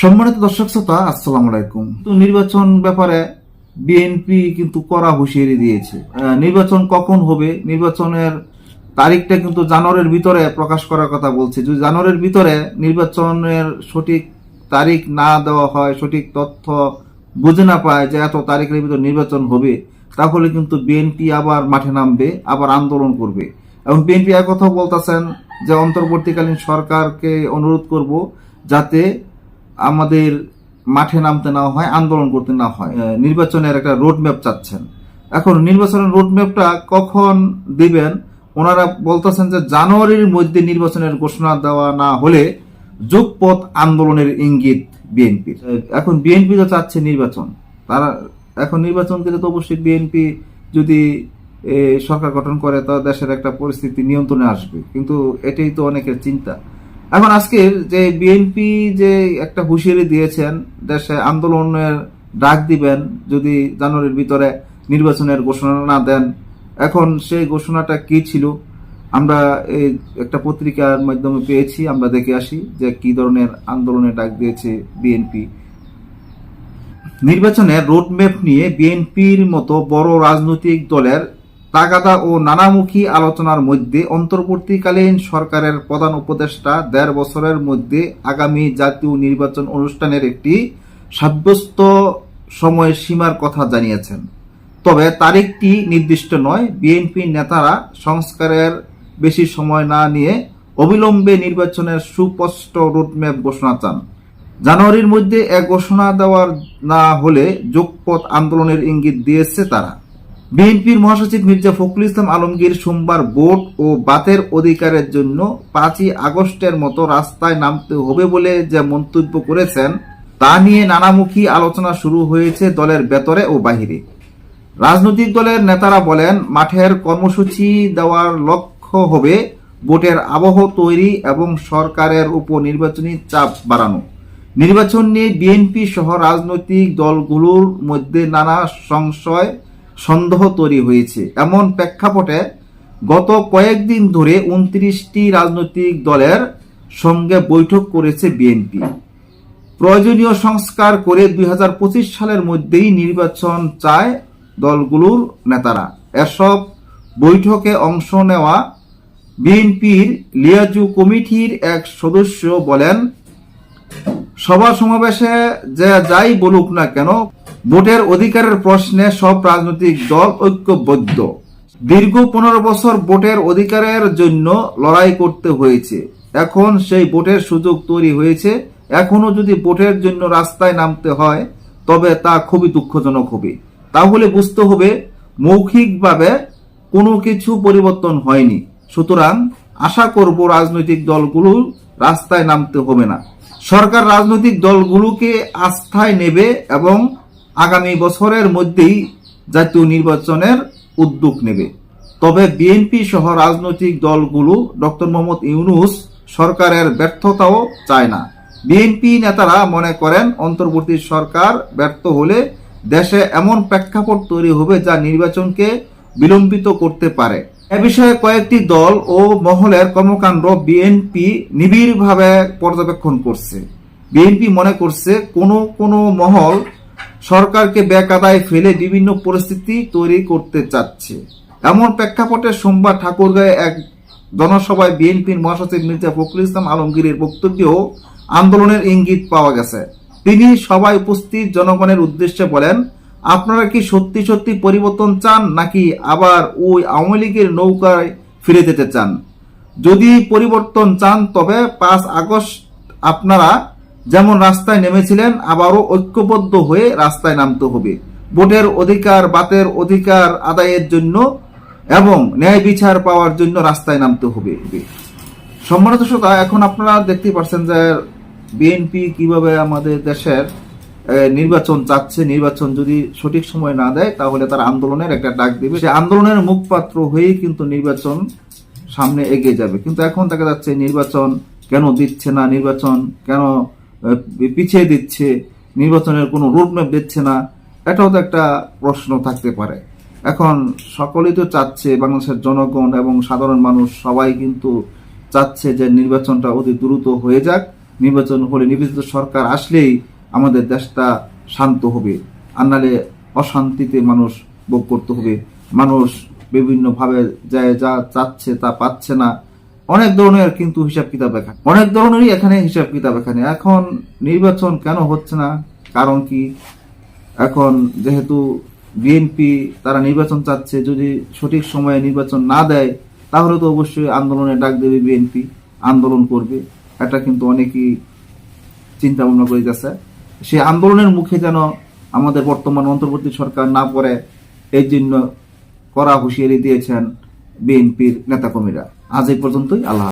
সম্মানিত দর্শক শ্রোতা, আসসালামু আলাইকুম। নির্বাচন ব্যাপারে বিএনপি কিন্তু কড়া হুঁশিয়ারি দিয়েছে। নির্বাচন কখন হবে? নির্বাচনের তারিখটা কিন্তু জানুয়ারির ভিতরে প্রকাশ করার কথা বলছে। যদি জানুয়ারির ভিতরে নির্বাচনের সঠিক তারিখ না দেওয়া হয়, সঠিক তথ্য বুঝে না পায় যে এত তারিখের ভিতর নির্বাচন হবে, তাহলে কিন্তু বিএনপি আবার মাঠে নামবে, আবার আন্দোলন করবে। এবং বিএনপি এক কথা বলতেছেন যে, অন্তর্বর্তীকালীন সরকারকে অনুরোধ করব যাতে আমাদের মাঠে নামতে না হয় আন্দোলন করতে না হয়। নির্বাচনের একটা রোড ম্যাপ চাচ্ছেন। এখন নির্বাচনের রোড ম্যাপটা কখন দিবেন? ওনারা বলতেছেন যে জানুয়ারির মধ্যে নির্বাচনের ঘোষণা দেওয়া না হলে যুগপথ আন্দোলনের ইঙ্গিত বিএনপির। এখন বিএনপি তো চাচ্ছে নির্বাচন। তারা এখন নির্বাচন দিলে তো অবশ্যই বিএনপি যদি এ, সরকার গঠন করে তো দেশের একটা পরিস্থিতি নিয়ন্ত্রণে আসবে। কিন্তু এটাই তো অনেকের চিন্তা। এখন আজকের যে বিএনপি যে একটা হুঁশিয়ারি দিয়েছেন, দেশে আন্দোলনের ডাক দিবেন, যদি জানুয়ারির ভিতরে নির্বাচনের ঘোষণা না দেন, এখন সেই ঘোষণাটা কি ছিল? আমরা এই একটা পত্রিকার মাধ্যমে পেয়েছি, আমরা দেখে আসি যে কি ধরনের আন্দোলনের ডাক দিয়েছে বিএনপি নির্বাচনের রোডম্যাপ নিয়ে বিএনপির মতো বড় রাজনৈতিক দলের তাগাদা ও নানামুখী আলোচনার মধ্যে অন্তর্বর্তীকালীন সরকারের প্রধান উপদেষ্টা দেড় বছরের মধ্যে আগামী জাতীয় নির্বাচন অনুষ্ঠানের একটি সাব্যস্ত সময়সীমার কথা জানিয়েছেন। তবে তারিখটি নির্দিষ্ট নয়, বিএনপি নেতারা সংস্কারের বেশি সময় না নিয়ে অবিলম্বে নির্বাচনের সুস্পষ্ট রোডম্যাপ ঘোষণা চান। জানুয়ারির মধ্যে এক ঘোষণা দেওয়ার না হলে যোগপথ আন্দোলনের ইঙ্গিত দিয়েছে তারা। বিএনপির মহাসচিব মির্জা ফখরুল ইসলাম আলমগীর সোমবার ভোট ও বাতের অধিকারের জন্য পাঁচই আগস্টের মতো রাস্তায় নামতে হবে বলে যে মন্তব্য করেছেন, তা নিয়ে নানামুখী আলোচনা শুরু হয়েছে দলের ভেতরে ও বাহিরে। রাজনৈতিক দলের নেতারা বলেন, মাঠের কর্মসূচি দেওয়ার লক্ষ্য হবে ভোটের আবহ তৈরি এবং সরকারের উপর নির্বাচনী চাপ বাড়ানো। নির্বাচন নিয়ে বিএনপি সহ রাজনৈতিক দলগুলোর মধ্যে নানা সংশয় সন্দেহ তৈরি হয়েছে। এমন প্রেক্ষাপটে গত কয়েকদিন ধরে উনত্রিশটি রাজনৈতিক দলের সঙ্গে বৈঠক করেছে বিএনপি। প্রয়োজনীয় সংস্কার করে দুই হাজার পঁচিশ সালের মধ্যেই নির্বাচন চায় দলগুলোর নেতারা। এসব বৈঠকে অংশ নেওয়া বিএনপির লিয়াজু কমিটির এক সদস্য বলেন, সভা সমাবেশে যে যাই বলুক না কেন ভোটের অধিকারের প্রশ্নে সব রাজনৈতিক দল ঐক্যবদ্ধ। দীর্ঘ পনেরো বছর ভোটের অধিকারের জন্য লড়াই করতে হয়েছে। এখন সেই ভোটের সুযোগ তৈরি হয়েছে। এখনও যদি ভোটের জন্য রাস্তায় নামতে হয়, তবে তা খুবই দুঃখজনক হবে। তাহলে বুঝতে হবে, মৌখিকভাবে কোনো কিছু পরিবর্তন হয়নি। সুতরাং আশা করব রাজনৈতিক দলগুলো রাস্তায় নামতে হবে না। সরকার রাজনৈতিক দলগুলোকে আস্থায় নেবে এবং আগামী বছরের মধ্যেই জাতীয় নির্বাচনের উদ্যোগ নেবে। তবে বিএনপি সহ রাজনৈতিক দলগুলো ডক্টর মোহাম্মদ ইউনুস সরকারের ব্যর্থতাও চায় না। বিএনপি নেতারা মনে করেন, অন্তর্বর্তী সরকার ব্যর্থ হলে দেশে এমন প্রেক্ষাপট তৈরি হবে যা নির্বাচনকে বিলম্বিত করতে পারে। এ বিষয়ে কয়েকটি দল ও মহলের কর্মকাণ্ড বিএনপি নিবিড়ভাবে পর্যবেক্ষণ করছে। বিএনপি মনে করছে, কোনো কোনো মহল সরকারকে বেকাদায় ফেলে বিভিন্ন পরিস্থিতি তৈরি করতে চাচ্ছে। এমন প্রেক্ষাপটে সোমবার ঠাকুরগাঁয়ে এক জনসভায় বিএনপির মহাসচিব মির্জা ফখরুল ইসলাম আলমগীরের বক্তব্যেও আন্দোলনের ইঙ্গিত পাওয়া গেছে। তিনি সবাই উপস্থিত জনগণের উদ্দেশ্যে বলেন, আপনারা কি সত্যি সত্যি পরিবর্তন চান নাকি আবার ওই আওয়ামী লীগের নৌকায় ফিরে যেতে চান? যদি পরিবর্তন চান তবে পাঁচ আগস্ট আপনারা যেমন রাস্তায় নেমেছিলেন, আবারও ঐক্যবদ্ধ হয়ে রাস্তায় নামতে হবে। ভোটের অধিকার, বাতের অধিকার আদায়ের জন্য এবং ন্যায় বিচার পাওয়ার জন্য রাস্তায় নামতে হবে। সম্মানিত শ্রোতা, এখন আপনারা দেখতে পাচ্ছেন যে বিএনপি কীভাবে আমাদের দেশের নির্বাচন চাচ্ছে। নির্বাচন যদি সঠিক সময় না দেয়, তাহলে তার আন্দোলনের একটা ডাক দিবে। সে আন্দোলনের মুখপাত্র হয়েই কিন্তু নির্বাচন সামনে এগিয়ে যাবে। কিন্তু এখন দেখা যাচ্ছে নির্বাচন কেন দিচ্ছে না? নির্বাচন কেন পিছিয়ে দিচ্ছে, নির্বাচনের কোনো রোডম্যাপ দিচ্ছে না, এটাও তো একটা প্রশ্ন থাকতে পারে। এখন সকলেই তো চাচ্ছে বাংলাদেশের জনগণ এবং সাধারণ মানুষ সবাই কিন্তু চাচ্ছে যে নির্বাচনটা অতি দ্রুত হয়ে যাক। নির্বাচন হলে নির্বাচিত সরকার আসলেই আমাদের দেশটা শান্ত হবে, আর নাহলে অশান্তিতে মানুষ ভোগ করতে হবে। মানুষ বিভিন্নভাবে যায় যা চাচ্ছে তা পাচ্ছে না। অনেক ধরনের কিন্তু হিসাব কিতাব এখানে অনেক ধরনেরই এখানে হিসাব কিতাব এখানে এখন নির্বাচন কেন হচ্ছে না? কারণ কি? এখন যেহেতু বিএনপি তারা নির্বাচন চাচ্ছে, যদি সঠিক সময়ে নির্বাচন না দেয়, তাহলে তো অবশ্যই আন্দোলনে ডাক দেবে বিএনপি আন্দোলন করবে। এটা কিন্তু অনেকেই চিন্তা ভাবনা করে যাচ্ছে। সেই আন্দোলনের মুখে যেন আমাদের বর্তমান অন্তর্বর্তী সরকার না পড়ে, এই জন্য কড়া হুঁশিয়ারি দিয়েছেন বিএনপির নেতাকর্মীরা আজ এই পর্যন্তই আল্লাহ।